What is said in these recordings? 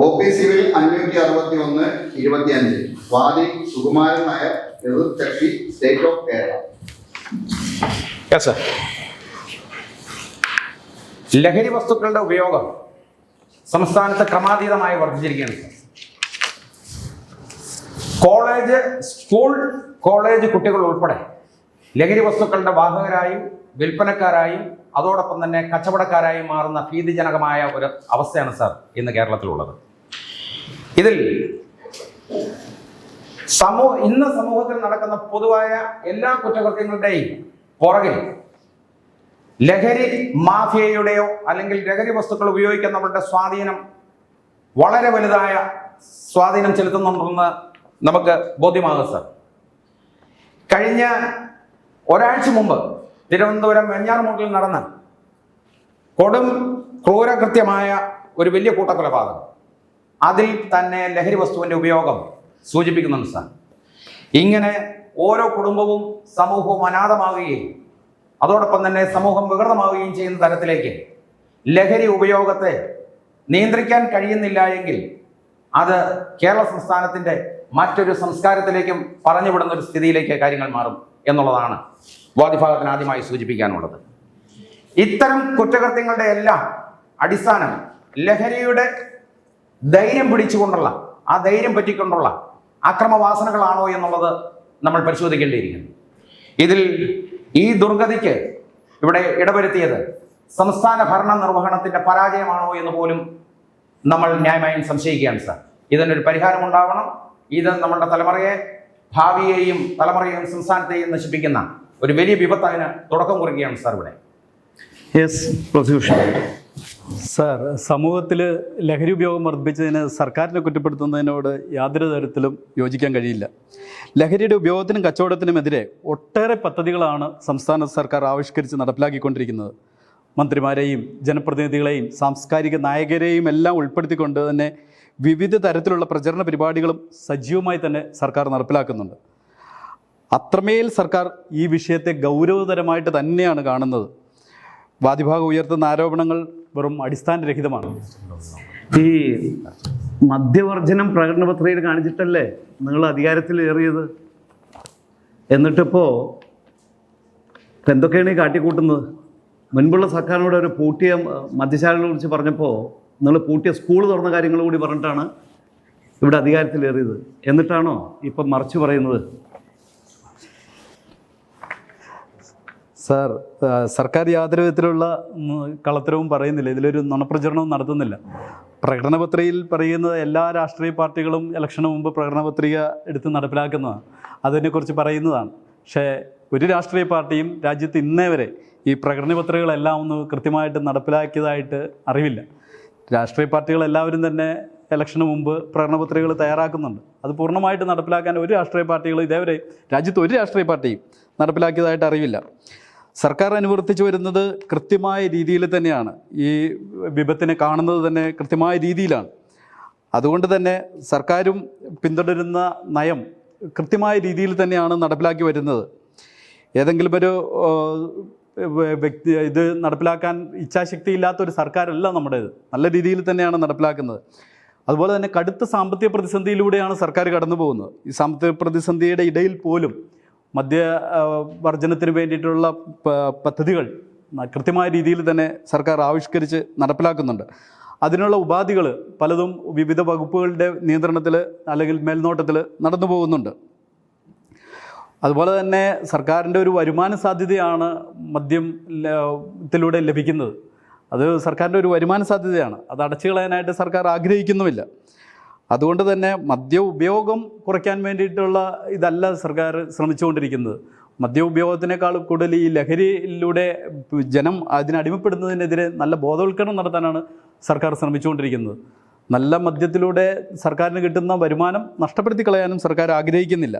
O P civil അഞ്ഞൂറ്റി അറുപത്തി ഒന്ന് ഇരുപത്തി അഞ്ച് വാദി സുകുമാരൻ നായർ എതിർകക്ഷി സ്റ്റേറ്റ് ഓഫ് കേരള. ലഹരി വസ്തുക്കളുടെ ഉപയോഗം സംസ്ഥാനത്ത് ക്രമാതീതമായി വർദ്ധിച്ചിരിക്കുകയാണ്. കോളേജ് സ്കൂൾ കോളേജ് കുട്ടികൾ ഉൾപ്പെടെ ലഹരി വസ്തുക്കളുടെ വാഹകരായും വിൽപ്പനക്കാരായും അതോടൊപ്പം തന്നെ കച്ചവടക്കാരായും മാറുന്ന ഭീതിജനകമായ ഒരു അവസ്ഥയാണ് സാർ ഇന്ന് കേരളത്തിലുള്ളത്. ഇതിൽ സമൂഹ ഇന്ന് സമൂഹത്തിൽ നടക്കുന്ന പൊതുവായ എല്ലാ കുറ്റകൃത്യങ്ങളുടെയും പുറകിൽ ലഹരി മാഫിയയുടെയോ അല്ലെങ്കിൽ ലഹരി വസ്തുക്കൾ ഉപയോഗിക്കുന്നവരുടെ സ്വാധീനം വളരെ വലുതായ സ്വാധീനം ചെലുത്തുന്നുണ്ടെന്ന് നമുക്ക് ബോധ്യമാകും സർ. കഴിഞ്ഞ ഒരാഴ്ച മുമ്പ് തിരുവനന്തപുരം വെഞ്ഞാറമൂട്ടിൽ നടന്ന കൊടും ക്രൂരകൃത്യമായ ഒരു വലിയ കൂട്ടക്കൊലപാതകം. അതിൽ തന്നെ ലഹരി വസ്തുവിന്റെ ഉപയോഗം സൂചിപ്പിക്കുന്നുണ്ട് സാർ. ഇങ്ങനെ ഓരോ കുടുംബവും സമൂഹവും അനാഥമാവുകയും അതോടൊപ്പം തന്നെ സമൂഹം വികൃതമാവുകയും ചെയ്യുന്ന തരത്തിലേക്ക് ലഹരി ഉപയോഗത്തെ നിയന്ത്രിക്കാൻ കഴിയുന്നില്ല എങ്കിൽ അത് കേരള സംസ്ഥാനത്തിന്റെ മറ്റൊരു സംസ്കാരത്തിലേക്കും പറഞ്ഞുവിടുന്ന ഒരു സ്ഥിതിയിലേക്ക് കാര്യങ്ങൾ മാറും എന്നുള്ളതാണ് വാദിഭാഗത്തിന് ആദ്യമായി സൂചിപ്പിക്കാനുള്ളത്. ഇത്തരം കുറ്റകൃത്യങ്ങളുടെ എല്ലാം അടിസ്ഥാനം ലഹരിയുടെ ധൈര്യം പിടിച്ചുകൊണ്ടുള്ള ആ ധൈര്യം പറ്റിക്കൊണ്ടുള്ള അക്രമവാസനകളാണോ എന്നുള്ളത് നമ്മൾ പരിശോധിക്കേണ്ടിയിരിക്കുന്നു. ഇതിൽ ഈ ദുർഗതിക്ക് ഇവിടെ ഇടവരുത്തിയത് സംസ്ഥാന ഭരണ നിർവഹണത്തിന്റെ പരാജയമാണോ എന്ന് പോലും നമ്മൾ ന്യായമായും സംശയിക്കുകയാണ് സാർ. ഇതിനൊരു പരിഹാരം ഉണ്ടാവണം. ഇത് നമ്മളുടെ തലമുറയെ ഭാവിയെയും തലമുറയെയും സംസ്ഥാനത്തെയും നശിപ്പിക്കുന്ന ഒരു വലിയ വിപത്ത് അതിന് തുടക്കം കുറിക്കുകയാണ് സാർ ഇവിടെ. യെസ് പ്രോസിക്യൂഷൻ സാർ സമൂഹത്തിൽ ലഹരി ഉപയോഗം വർദ്ധിപ്പിച്ചതിന് സർക്കാരിനെ കുറ്റപ്പെടുത്തുന്നതിനോട് യാതൊരു തരത്തിലും യോജിക്കാൻ കഴിയില്ല. ലഹരിയുടെ ഉപയോഗത്തിനും കച്ചവടത്തിനുമെതിരെ ഒട്ടേറെ പദ്ധതികളാണ് സംസ്ഥാന സർക്കാർ ആവിഷ്കരിച്ച് നടപ്പിലാക്കിക്കൊണ്ടിരിക്കുന്നത്. മന്ത്രിമാരെയും ജനപ്രതിനിധികളെയും സാംസ്കാരിക നായകരെയും എല്ലാം ഉൾപ്പെടുത്തിക്കൊണ്ട് തന്നെ വിവിധ തരത്തിലുള്ള പ്രചരണ പരിപാടികളും സജീവമായി തന്നെ സർക്കാർ നടപ്പിലാക്കുന്നുണ്ട്. അത്രമേൽ സർക്കാർ ഈ വിഷയത്തെ ഗൗരവതരമായിട്ട് തന്നെയാണ് കാണുന്നത്. വാദിഭാഗം ഉയർത്തുന്ന ആരോപണങ്ങൾ വെറും അടിസ്ഥാനരഹിതമാണ്. ഈ മദ്യവർജനം പ്രകടന പത്രികയിൽ കാണിച്ചിട്ടല്ലേ നിങ്ങൾ അധികാരത്തിൽ ഏറിയത് എന്നിട്ടിപ്പോൾ എന്തൊക്കെയാണ് ഈ കാട്ടിക്കൂട്ടുന്നത്? മുൻപുള്ള സർക്കാരിനോട് ഒരു പൂട്ടിയ മദ്യശാലകളെ കുറിച്ച് പറഞ്ഞപ്പോൾ നിങ്ങൾ പൂട്ടിയ സ്കൂൾ തുറന്ന കാര്യങ്ങൾ കൂടി പറഞ്ഞിട്ടാണ് ഇവിടെ അധികാരത്തിലേറിയത് എന്നിട്ടാണോ ഇപ്പം മറിച്ച് പറയുന്നത്? സാർ സർക്കാർ യാതൊരു വിധത്തിലുള്ള കളത്തരവും പറയുന്നില്ല. ഇതിലൊരു നുണപ്രചരണവും നടത്തുന്നില്ല. പ്രകടന പത്രികയിൽ പറയുന്നത് എല്ലാ രാഷ്ട്രീയ പാർട്ടികളും ഇലക്ഷന് മുമ്പ് പ്രകടന പത്രിക എടുത്ത് നടപ്പിലാക്കുന്നതാണ്. അതിനെക്കുറിച്ച് പറയുന്നതാണ്. പക്ഷേ ഒരു രാഷ്ട്രീയ പാർട്ടിയും രാജ്യത്ത് ഇന്നേ വരെ ഈ പ്രകടന പത്രികകളെല്ലാം ഒന്ന് കൃത്യമായിട്ട് നടപ്പിലാക്കിയതായിട്ട് അറിവില്ല. രാഷ്ട്രീയ പാർട്ടികൾ എല്ലാവരും തന്നെ ഇലക്ഷന് മുമ്പ് പ്രകടന പത്രികകൾ തയ്യാറാക്കുന്നുണ്ട്. അത് പൂർണമായിട്ട് നടപ്പിലാക്കാൻ ഒരു രാഷ്ട്രീയ പാർട്ടികളും ഇതേവരെ രാജ്യത്ത് ഒരു രാഷ്ട്രീയ പാർട്ടിയും നടപ്പിലാക്കിയതായിട്ട് അറിവില്ല. സർക്കാർ അനുവർത്തിച്ചു വരുന്നത് കൃത്യമായ രീതിയിൽ തന്നെയാണ്. ഈ വിപത്തിനെ കാണുന്നത് തന്നെ കൃത്യമായ രീതിയിലാണ്. അതുകൊണ്ട് തന്നെ സർക്കാരും പിന്തുടരുന്ന നയം കൃത്യമായ രീതിയിൽ തന്നെയാണ് നടപ്പിലാക്കി വരുന്നത്. ഏതെങ്കിലും ഒരു വ്യക്തി ഇത് നടപ്പിലാക്കാൻ ഇച്ഛാശക്തി ഇല്ലാത്തൊരു സർക്കാരല്ല നമ്മുടേത്. നല്ല രീതിയിൽ തന്നെയാണ് നടപ്പിലാക്കുന്നത്. അതുപോലെ തന്നെ കടുത്ത സാമ്പത്തിക പ്രതിസന്ധിയിലൂടെയാണ് സർക്കാർ കടന്നു പോകുന്നത് ഈ സാമ്പത്തിക പ്രതിസന്ധിയുടെ ഇടയിൽ പോലും മദ്യ ആ, വർജനത്തിന് വേണ്ടിയിട്ടുള്ള പദ്ധതികൾ കൃത്യമായ രീതിയിൽ തന്നെ സർക്കാർ ആവിഷ്കരിച്ച് നടപ്പിലാക്കുന്നുണ്ട്. അതിനുള്ള ഉപാധികൾ പലതും വിവിധ വകുപ്പുകളുടെ നിയന്ത്രണത്തിൽ അല്ലെങ്കിൽ മേൽനോട്ടത്തിൽ നടന്നു പോകുന്നുണ്ട്. അതുപോലെ തന്നെ സർക്കാരിന്റെ ഒരു വരുമാന സാധ്യതയാണ് മദ്യം ല- ലഭിക്കുന്നത്. അത് സർക്കാരിന്റെ ഒരു വരുമാന സാധ്യതയാണ്. അത് അടച്ചു കളയാനായിട്ട് സർക്കാർ ആഗ്രഹിക്കുന്നുമില്ല. അതുകൊണ്ട് തന്നെ മദ്യ ഉപയോഗം കുറയ്ക്കാൻ വേണ്ടിയിട്ടുള്ള ഇതല്ല സർക്കാർ ശ്രമിച്ചുകൊണ്ടിരിക്കുന്നത്. മദ്യ ഉപയോഗത്തിനേക്കാൾ കൂടുതൽ ഈ ലഹരിയിലൂടെ ജനം അതിനടിമപ്പെടുന്നതിനെതിരെ നല്ല ബോധവൽക്കരണം നടത്താനാണ് സർക്കാർ ശ്രമിച്ചുകൊണ്ടിരിക്കുന്നത്. നല്ല മദ്യത്തിലൂടെ സർക്കാരിന് കിട്ടുന്ന വരുമാനം നഷ്ടപ്പെടുത്തി കളയാനും സർക്കാർ ആഗ്രഹിക്കുന്നില്ല.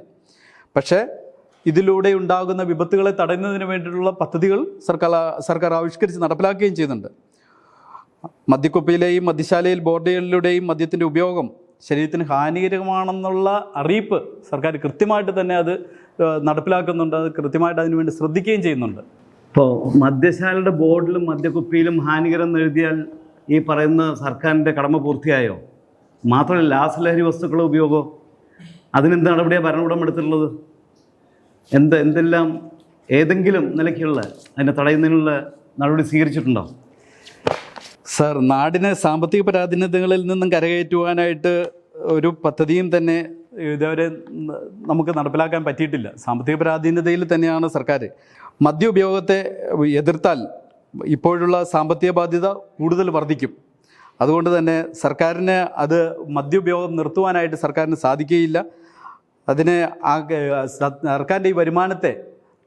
പക്ഷേ ഇതിലൂടെ ഉണ്ടാകുന്ന വിപത്തുകളെ തടയുന്നതിന് വേണ്ടിയിട്ടുള്ള പദ്ധതികൾ സർക്കാർ സർക്കാർ ആവിഷ്കരിച്ച് നടപ്പിലാക്കുകയും ചെയ്യുന്നുണ്ട്. മദ്യക്കുപ്പിയിലെയും മദ്യശാലയിൽ ബോർഡുകളിലൂടെയും മദ്യത്തിന്റെ ഉപയോഗം ശരീരത്തിന് ഹാനികരമാണെന്നുള്ള അറിയിപ്പ് സർക്കാർ കൃത്യമായിട്ട് തന്നെ അത് നടപ്പിലാക്കുന്നുണ്ട്. അത് കൃത്യമായിട്ട് അതിനുവേണ്ടി ശ്രദ്ധിക്കുകയും ചെയ്യുന്നുണ്ട്. ഇപ്പോൾ മദ്യശാലയുടെ ബോർഡിലും മദ്യക്കുപ്പിയിലും ഹാനികരം എന്ന് എഴുതിയാൽ ഈ പറയുന്ന സർക്കാരിന്റെ കടമ പൂർത്തിയായോ? മാത്രമല്ല രാസലഹരി വസ്തുക്കളുടെ ഉപയോഗം. അതിനെന്ത് നടപടിയാണ് ഭരണകൂടം എടുത്തിട്ടുള്ളത് എന്ത് എന്തെല്ലാം ഏതെങ്കിലും നിലയ്ക്കുള്ള അതിനെ തടയുന്നതിനുള്ള നടപടി സ്വീകരിച്ചിട്ടുണ്ടോ? സാർ നാടിനെ സാമ്പത്തിക പരാധീനതകളിൽ നിന്നും കരകയറ്റുവാനായിട്ട് ഒരു പദ്ധതിയും തന്നെ ഇതുവരെ നമുക്ക് നടപ്പിലാക്കാൻ പറ്റിയിട്ടില്ല. സാമ്പത്തിക പരാധീനതയിൽ തന്നെയാണ് സർക്കാർ മദ്യ ഉപയോഗത്തെ എതിർത്താൽ ഇപ്പോഴുള്ള സാമ്പത്തിക ബാധ്യത കൂടുതൽ വർദ്ധിക്കും. അതുകൊണ്ട് തന്നെ സർക്കാരിന് അത് മദ്യ ഉപയോഗം നിർത്തുവാനായിട്ട് സർക്കാരിന് സാധിക്കുകയില്ല. അതിന് സർക്കാരിന്റെ ഈ വരുമാനത്തെ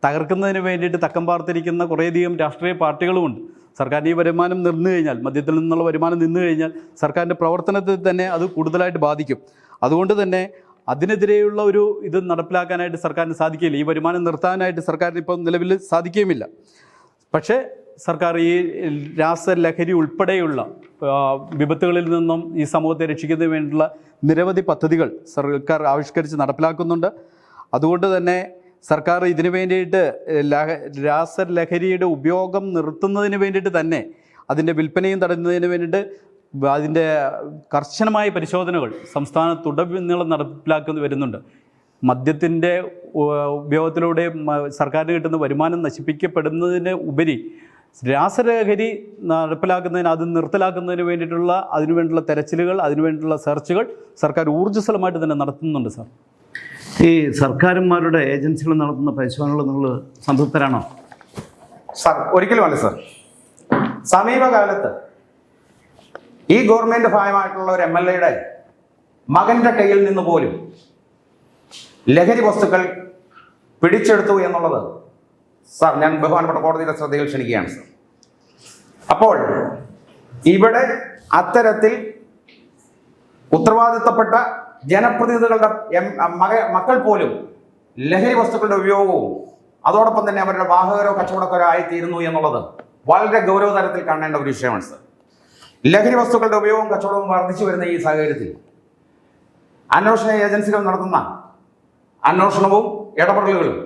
തകർക്കുന്നതിന് വേണ്ടിയിട്ട് തക്കം പാർത്തിരിക്കുന്ന കുറേയധികം രാഷ്ട്രീയ പാർട്ടികളുമുണ്ട്. സർക്കാരിന്റെ ഈ വരുമാനം നിന്നു കഴിഞ്ഞാൽ മദ്യത്തിൽ നിന്നുള്ള വരുമാനം നിന്നു കഴിഞ്ഞാൽ സർക്കാരിന്റെ പ്രവർത്തനത്തിൽ തന്നെ അത് കൂടുതലായിട്ട് ബാധിക്കും. അതുകൊണ്ട് തന്നെ അതിനെതിരെയുള്ള ഒരു ഇത് നടപ്പിലാക്കാനായിട്ട് സർക്കാരിന് സാധിക്കില്ല. ഈ വരുമാനം നിർത്താനായിട്ട് സർക്കാരിന് ഇപ്പം നിലവിൽ സാധിക്കുകയുമില്ല. പക്ഷേ സർക്കാർ ഈ രാസലഹരി ഉൾപ്പെടെയുള്ള വിപത്തുകളിൽ നിന്നും ഈ സമൂഹത്തെ രക്ഷിക്കുന്നതിന് വേണ്ടിയുള്ള നിരവധി പദ്ധതികൾ സർക്കാർ ആവിഷ്കരിച്ച് നടപ്പിലാക്കുന്നുണ്ട്. അതുകൊണ്ട് തന്നെ സർക്കാർ ഇതിനു വേണ്ടിയിട്ട് ലഹ രാസലഹരിയുടെ ഉപയോഗം നിർത്തുന്നതിന് വേണ്ടിയിട്ട് തന്നെ അതിന്റെ വിൽപ്പനയും തടയുന്നതിന് വേണ്ടിയിട്ട് അതിന്റെ കർശനമായ പരിശോധനകൾ സംസ്ഥാനത്തുടനീളം നടപ്പിലാക്കുന്നു വരുന്നുണ്ട്. മദ്യത്തിന്റെ ഉപയോഗത്തിലൂടെ സർക്കാരിന് കിട്ടുന്ന വരുമാനം നശിപ്പിക്കപ്പെടുന്നതിന് ഉപരി രാസലഹരി നടപ്പിലാക്കുന്നതിന് അത് നിർത്തലാക്കുന്നതിന് വേണ്ടിയിട്ടുള്ള അതിനുവേണ്ടിയുള്ള തെരച്ചിലുകൾ അതിനുവേണ്ടിയുള്ള സെർച്ചുകൾ സർക്കാർ ഊർജസ്വലമായിട്ട് തന്നെ നടത്തുന്നുണ്ട് സാർ. ഈ സർക്കാരന്മാരുടെ ഏജൻസികൾ നടത്തുന്ന പരിശോധനകൾ നിങ്ങൾ സംതൃപ്തരാണോ? സാർ ഒരിക്കലുമല്ല സാർ. സമീപകാലത്ത് ഈ ഗവൺമെന്റ് ഭാഗമായിട്ടുള്ള ഒരു എം എൽ എയുടെ മകന്റെ കയ്യിൽ നിന്ന് പോലും ലഹരി വസ്തുക്കൾ പിടിച്ചെടുത്തു എന്നുള്ളത് സാർ ഞാൻ ബഹുമാനപ്പെട്ട കോടതിയുടെ ശ്രദ്ധയിൽ ക്ഷണിക്കുകയാണ് സാർ. അപ്പോൾ ഇവിടെ അത്തരത്തിൽ ഉത്തരവാദിത്തപ്പെട്ട ജനപ്രതിനിധികളുടെ മക മക്കൾ പോലും ലഹരി വസ്തുക്കളുടെ ഉപയോഗവും അതോടൊപ്പം തന്നെ അവരുടെ വാഹകരോ കച്ചവടക്കാരോ ആയിത്തീരുന്നു എന്നുള്ളത് വളരെ ഗൗരവതരത്തിൽ കാണേണ്ട ഒരു വിഷയമാണ് സർ. ലഹരി വസ്തുക്കളുടെ ഉപയോഗവും കച്ചവടവും വർദ്ധിച്ചു വരുന്ന ഈ സാഹചര്യത്തിൽ അന്വേഷണ ഏജൻസികൾ നടത്തുന്ന അന്വേഷണവും ഇടപെടലുകളും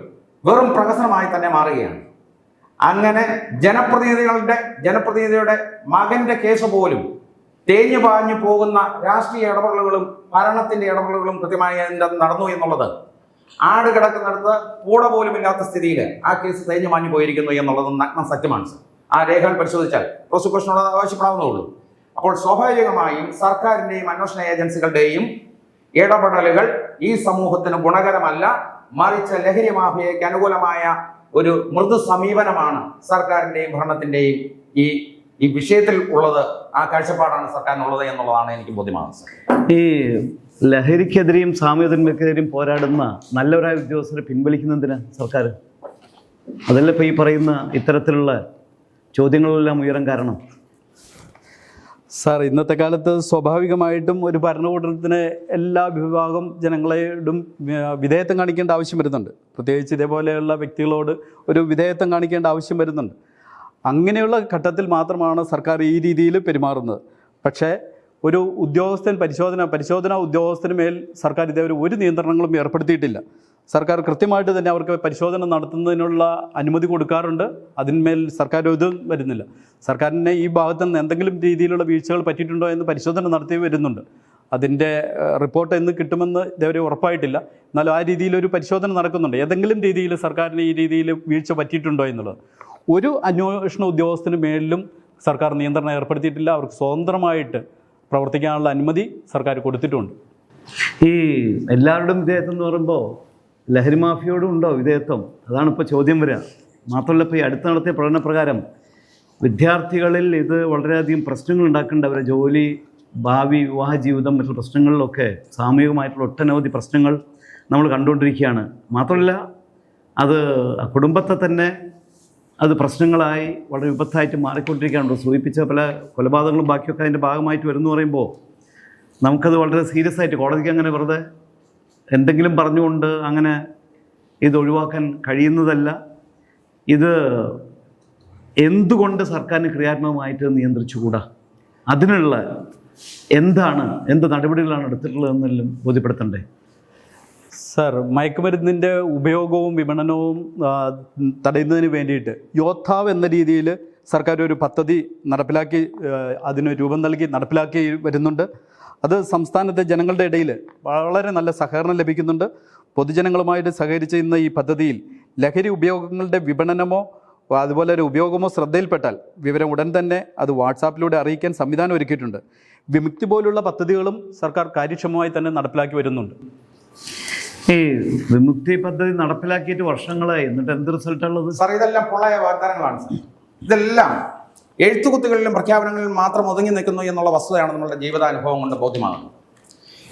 വെറും പ്രഹസനമായി തന്നെ മാറുകയാണ്. അങ്ങനെ ജനപ്രതിനിധികളുടെ ജനപ്രതിനിധിയുടെ മകന്റെ കേസ് പോലും തേഞ്ഞു പാഞ്ഞു പോകുന്ന രാഷ്ട്രീയ ഇടപെടലുകളും ഭരണത്തിന്റെ ഇടപെടലുകളും കൃത്യമായി നടന്നു എന്നുള്ളത്. ആട് കിടക്കുന്നിടത്ത് കൂട പോലും ഇല്ലാത്ത സ്ഥിതിയിൽ ആ കേസ് തേഞ്ഞു പാഞ്ഞു പോയിരിക്കുന്നു എന്നുള്ളത് നഗ്ന സത്യമാണ് ആ രേഖകൾ പരിശോധിച്ചാൽ പ്രോസിക്യൂഷനോട് ആവശ്യപ്പെടാവുന്നതുള്ളൂ അപ്പോൾ സ്വാഭാവികമായും സർക്കാരിന്റെയും അന്വേഷണ ഏജൻസികളുടെയും ഇടപെടലുകൾ ഈ സമൂഹത്തിന് ഗുണകരമല്ല മറിച്ച് ലഹരി മാഫിയയ്ക്ക് അനുകൂലമായ ഒരു മൃദു സമീപനമാണ് സർക്കാരിന്റെയും ഭരണത്തിന്റെയും ഈ ഈ വിഷയത്തിൽ ഉള്ളത് ആ കാഴ്ചപ്പാടാണ് സർക്കാരിനുള്ളത് എന്നുള്ളതാണ് എനിക്ക് ബോധ്യമാകുന്നത് സർ. ഈ ലഹരിക്കെതിരെയും സാമ്യതന്മക്കെതിരെയും പോരാടുന്ന നല്ലവരായ ഉദ്യോഗസ്ഥരെ പിൻവലിക്കുന്നതിന് സർക്കാർ? അതല്ല ഇപ്പോൾ ഈ പറയുന്ന ഇത്തരത്തിലുള്ള ചോദ്യങ്ങളെല്ലാം ഉയരം കാരണം? സാർ ഇന്നത്തെ കാലത്ത് സ്വാഭാവികമായിട്ടും ഒരു ഭരണകൂടത്തിന് എല്ലാ വിഭാഗം ജനങ്ങളോടും വിധേയത്വം കാണിക്കേണ്ട ആവശ്യം വരുന്നുണ്ട്. പ്രത്യേകിച്ച് ഇതേപോലെയുള്ള വ്യക്തികളോട് ഒരു വിധേയത്വം കാണിക്കേണ്ട ആവശ്യം വരുന്നുണ്ട്. അങ്ങനെയുള്ള ഘട്ടത്തിൽ മാത്രമാണ് സർക്കാർ ഈ രീതിയിൽ പെരുമാറുന്നത്. പക്ഷേ ഒരു ഉദ്യോഗസ്ഥൻ പരിശോധന പരിശോധനാ ഉദ്യോഗസ്ഥന് മേൽ സർക്കാർ ഇതേവരെ ഒരു നിയന്ത്രണങ്ങളും ഏർപ്പെടുത്തിയിട്ടില്ല. സർക്കാർ കൃത്യമായിട്ട് തന്നെ അവർക്ക് പരിശോധന നടത്തുന്നതിനുള്ള അനുമതി കൊടുക്കാറുണ്ട്. അതിന്മേൽ സർക്കാർ ഇതും വരുന്നില്ല. സർക്കാരിനെ ഈ ഭാഗത്ത് നിന്ന് എന്തെങ്കിലും രീതിയിലുള്ള വീഴ്ചകൾ പറ്റിയിട്ടുണ്ടോ എന്ന് പരിശോധന നടത്തി വരുന്നുണ്ട്. അതിന്റെ റിപ്പോർട്ട് എന്ന് കിട്ടുമെന്ന് ഇതേവരെ ഉറപ്പായിട്ടില്ല. എന്നാലും ആ രീതിയിലൊരു പരിശോധന നടക്കുന്നുണ്ട്. ഏതെങ്കിലും രീതിയിൽ സർക്കാരിന് ഈ രീതിയിൽ വീഴ്ച പറ്റിയിട്ടുണ്ടോ എന്നുള്ളത്. ഒരു അന്വേഷണ ഉദ്യോഗസ്ഥന് മേലിലും സർക്കാർ നിയന്ത്രണം ഏർപ്പെടുത്തിയിട്ടില്ല. അവർക്ക് സ്വതന്ത്രമായിട്ട് പ്രവർത്തിക്കാനുള്ള അനുമതി സർക്കാർ കൊടുത്തിട്ടുണ്ട്. ഈ എല്ലാവരുടെയും വിധേയത്വം എന്ന് പറയുമ്പോൾ ലഹരി മാഫിയോടും ഉണ്ടോ വിധേയത്വം? അതാണ് ഇപ്പോൾ ചോദ്യം വരിക. മാത്രമല്ല ഇപ്പോൾ ഈ അടുത്ത് നടത്തിയ പഠനപ്രകാരം വിദ്യാർത്ഥികളിൽ ഇത് വളരെയധികം പ്രശ്നങ്ങൾ ഉണ്ടാക്കേണ്ട അവരുടെ ജോലി ഭാവി വിവാഹ ജീവിതം മറ്റു പ്രശ്നങ്ങളിലൊക്കെ സാമൂഹികമായിട്ടുള്ള ഒട്ടനവധി പ്രശ്നങ്ങൾ നമ്മൾ കണ്ടുകൊണ്ടിരിക്കുകയാണ്. മാത്രമല്ല അത് കുടുംബത്തെ തന്നെ അത് പ്രശ്നങ്ങളായി വളരെ വിപത്തായിട്ട് മാറിക്കൊണ്ടിരിക്കുകയാണ്. സൂചിപ്പിച്ച പല കൊലപാതകങ്ങളും ബാക്കിയൊക്കെ അതിന്റെ ഭാഗമായിട്ട് വരുന്നു പറയുമ്പോൾ നമുക്കത് വളരെ സീരിയസ് ആയിട്ട് കോടതിക്ക് അങ്ങനെ വെറുതെ എന്തെങ്കിലും പറഞ്ഞുകൊണ്ട് അങ്ങനെ ഇത് ഒഴിവാക്കാൻ കഴിയുന്നതല്ല. ഇത് എന്തുകൊണ്ട് സർക്കാരിന് ക്രിയാത്മകമായിട്ട് നിയന്ത്രിച്ചുകൂടാ? അതിനുള്ള എന്താണ് എന്ത് നടപടികളാണ് എടുത്തിട്ടുള്ളതെന്നെല്ലാം ബോധ്യപ്പെടുത്തണ്ടേ? സർ മയക്കുമരുന്നിന്റെ ഉപയോഗവും വിപണനവും തടയുന്നതിന് വേണ്ടിയിട്ട് യോദ്ധാവ് എന്ന രീതിയിൽ സർക്കാർ ഒരു പദ്ധതി നടപ്പിലാക്കി അതിന് രൂപം നൽകി നടപ്പിലാക്കി വരുന്നുണ്ട്. അത് സംസ്ഥാനത്തെ ജനങ്ങളുടെ ഇടയിൽ വളരെ നല്ല സഹകരണം ലഭിക്കുന്നുണ്ട്. പൊതുജനങ്ങളുമായിട്ട് സഹകരിച്ച് ഈ പദ്ധതിയിൽ ലഹരി ഉപയോഗങ്ങളുടെ വിപണനമോ അതുപോലെ ഒരു ഉപയോഗമോ ശ്രദ്ധയിൽപ്പെട്ടാൽ വിവരം ഉടൻ തന്നെ അത് വാട്സാപ്പിലൂടെ അറിയിക്കാൻ സംവിധാനം ഒരുക്കിയിട്ടുണ്ട്. വിമുക്തി പോലുള്ള പദ്ധതികളും സർക്കാർ കാര്യക്ഷമമായി തന്നെ നടപ്പിലാക്കി വരുന്നുണ്ട്. ഈ വിമുക്തി പദ്ധതി നടപ്പിലാക്കിയിട്ട് വർഷങ്ങളായി. എന്നിട്ട് എന്ത് റിസൾട്ട് റിസൾട്ടുള്ളത് സാർ ഇതെല്ലാം പൊള്ളയ വാഗ്ദാനങ്ങളാണ് സാർ. ഇതെല്ലാം എഴുത്തുകുത്തുകളിലും പ്രഖ്യാപനങ്ങളിലും മാത്രം ഒതുങ്ങി നിൽക്കുന്നു എന്നുള്ള വസ്തുതയാണ് നമ്മളുടെ ജീവിതാനുഭവം കൊണ്ട് ബോധ്യമാകുന്നത്.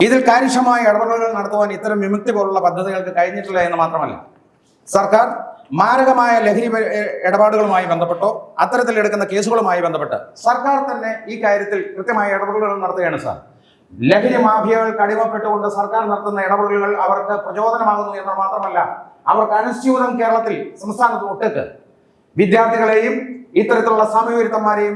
ഇതിൽ കാര്യക്ഷമമായ ഇടപെടലുകൾ നടത്തുവാൻ ഇത്തരം വിമുക്തി പോലുള്ള പദ്ധതികൾക്ക് കഴിഞ്ഞിട്ടില്ല എന്ന് മാത്രമല്ല സർക്കാർ മാരകമായ ലഹരി ഇടപാടുകളുമായി ബന്ധപ്പെട്ടോ അത്തരത്തിലെടുക്കുന്ന കേസുകളുമായി ബന്ധപ്പെട്ട് സർക്കാർ തന്നെ ഈ കാര്യത്തിൽ കൃത്യമായ ഇടപെടലുകൾ നടത്തുകയാണ് സാർ. ലഹരി മാഫിയകൾക്ക് അടിമപ്പെട്ടുകൊണ്ട് സർക്കാർ നടത്തുന്ന ഇടപെടലുകൾ അവർക്ക് പ്രചോദനമാകുന്നു എന്ന് മാത്രമല്ല അവർക്ക് അനുസ്യൂതം കേരളത്തിൽ സംസ്ഥാനത്ത് ഒട്ടേക്ക്. വിദ്യാർത്ഥികളെയും ഇത്തരത്തിലുള്ള സമയവിരുദ്ധന്മാരെയും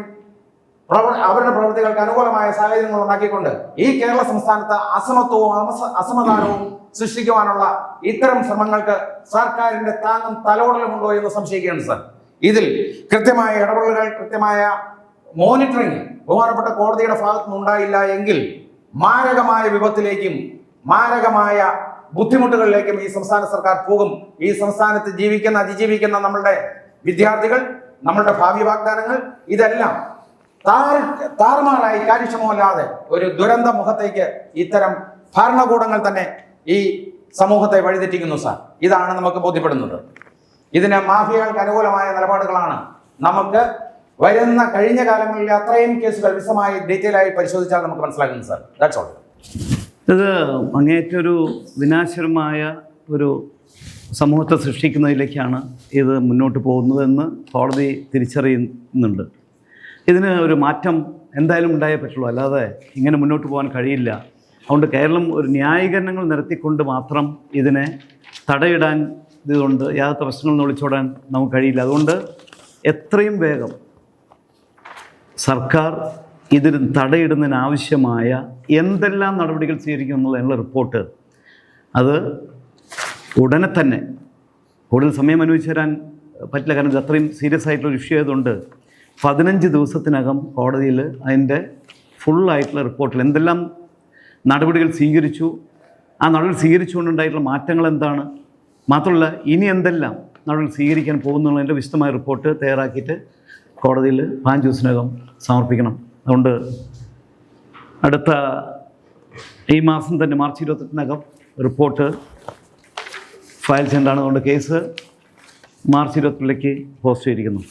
അവരുടെ പ്രവൃത്തികൾക്ക് അനുകൂലമായ സാഹചര്യങ്ങൾ ഉണ്ടാക്കിക്കൊണ്ട് ഈ കേരള സംസ്ഥാനത്ത് അസമത്വവും അസമാധാനവും സൃഷ്ടിക്കുവാനുള്ള ഇത്തരം ശ്രമങ്ങൾക്ക് സർക്കാരിന്റെ താങ്ങും തലോടലുമുണ്ടോ എന്ന് സംശയിക്കുകയാണ് സർ. ഇതിൽ കൃത്യമായ ഇടപെടലുകൾ കൃത്യമായ മോണിറ്ററിംഗ് ബഹുമാനപ്പെട്ട കോടതിയുടെ ഭാഗത്തുനിന്ന് ഉണ്ടായില്ല എങ്കിൽ മാരകമായ വിപത്തിലേക്കും മാരകമായ ബുദ്ധിമുട്ടുകളിലേക്കും ഈ സംസ്ഥാന സർക്കാർ പോകും. ഈ സംസ്ഥാനത്ത് ജീവിക്കുന്ന അതിജീവിക്കുന്ന നമ്മളുടെ വിദ്യാർത്ഥികൾ നമ്മളുടെ ഭാവി വാഗ്ദാനങ്ങൾ ഇതെല്ലാം താർ താറുമാറായി കാര്യക്ഷമമല്ലാതെ ഒരു ദുരന്ത മുഖത്തേക്ക് ഇത്തരം ഭരണകൂടങ്ങൾ തന്നെ ഈ സമൂഹത്തെ വഴിതെറ്റിക്കുന്നു സാർ. ഇതാണ് നമുക്ക് ബോധ്യപ്പെടുന്നത്. ഇതിന് മാഫിയകൾക്ക് അനുകൂലമായ നിലപാടുകളാണ് നമുക്ക് വരുന്ന കഴിഞ്ഞ കാലങ്ങളിൽ അത്രയും കേസുകൾ വിശദമായി ഡീറ്റെയിൽ ആയി പരിശോധിച്ചാൽ നമുക്ക് മനസ്സിലാക്കുന്നു സാർ. ദാറ്റ്സ് ഓൾ ഇത് അങ്ങേറ്റൊരു വിനാശകരമായ ഒരു സമൂഹത്തെ സൃഷ്ടിക്കുന്നതിലേക്കാണ് ഇത് മുന്നോട്ട് പോകുന്നതെന്ന് കോടതി തിരിച്ചറിയുന്നുണ്ട്. ഇതിന് ഒരു മാറ്റം എന്തായാലും ഉണ്ടായേ പറ്റുള്ളൂ. അല്ലാതെ ഇങ്ങനെ മുന്നോട്ട് പോകാൻ കഴിയില്ല. അതുകൊണ്ട് കേരളം ഒരു ന്യായീകരണങ്ങൾ നിരത്തിക്കൊണ്ട് മാത്രം ഇതിനെ തടയിടാൻ ഇതുകൊണ്ട് യാതൊരു പ്രശ്നങ്ങളൊന്നും ഒളിച്ചോടാൻ നമുക്ക് കഴിയില്ല. അതുകൊണ്ട് എത്രയും വേഗം സർക്കാർ ഇതിന് തടയിടുന്നതിനാവശ്യമായ എന്തെല്ലാം നടപടികൾ സ്വീകരിക്കും എന്നുള്ളതിനുള്ള റിപ്പോർട്ട്. അത് ഉടനെ തന്നെ കൂടുതൽ സമയം അനുവദിച്ചു തരാൻ പറ്റില്ല. കാരണം ഇത് അത്രയും സീരിയസ് ആയിട്ടുള്ള ഇഷ്യൂ ആയതുകൊണ്ട് പതിനഞ്ച് ദിവസത്തിനകം കോടതിയിൽ അതിന്റെ ഫുള്ളായിട്ടുള്ള റിപ്പോർട്ടിൽ എന്തെല്ലാം നടപടികൾ സ്വീകരിച്ചു ആ നടപടി സ്വീകരിച്ചുകൊണ്ടുണ്ടായിട്ടുള്ള മാറ്റങ്ങൾ എന്താണ്? മാത്രമല്ല ഇനി എന്തെല്ലാം നടപടി സ്വീകരിക്കാൻ പോകുന്നുള്ളതിന്റെ വിശദമായ റിപ്പോർട്ട് തയ്യാറാക്കിയിട്ട് കോടതിയിൽ പാഞ്ച് ദിവസത്തിനകം സമർപ്പിക്കണം. അതുകൊണ്ട് അടുത്ത ഈ മാസം തന്നെ മാർച്ച് ഇരുപത്തെട്ടിനകം റിപ്പോർട്ട് ഫയൽ ചെയ്യേണ്ടതാണ്. അതുകൊണ്ട് കേസ് മാർച്ച് ഇരുപത്തിലേക്ക് പോസ്റ്റ് ചെയ്തിരിക്കുന്നു.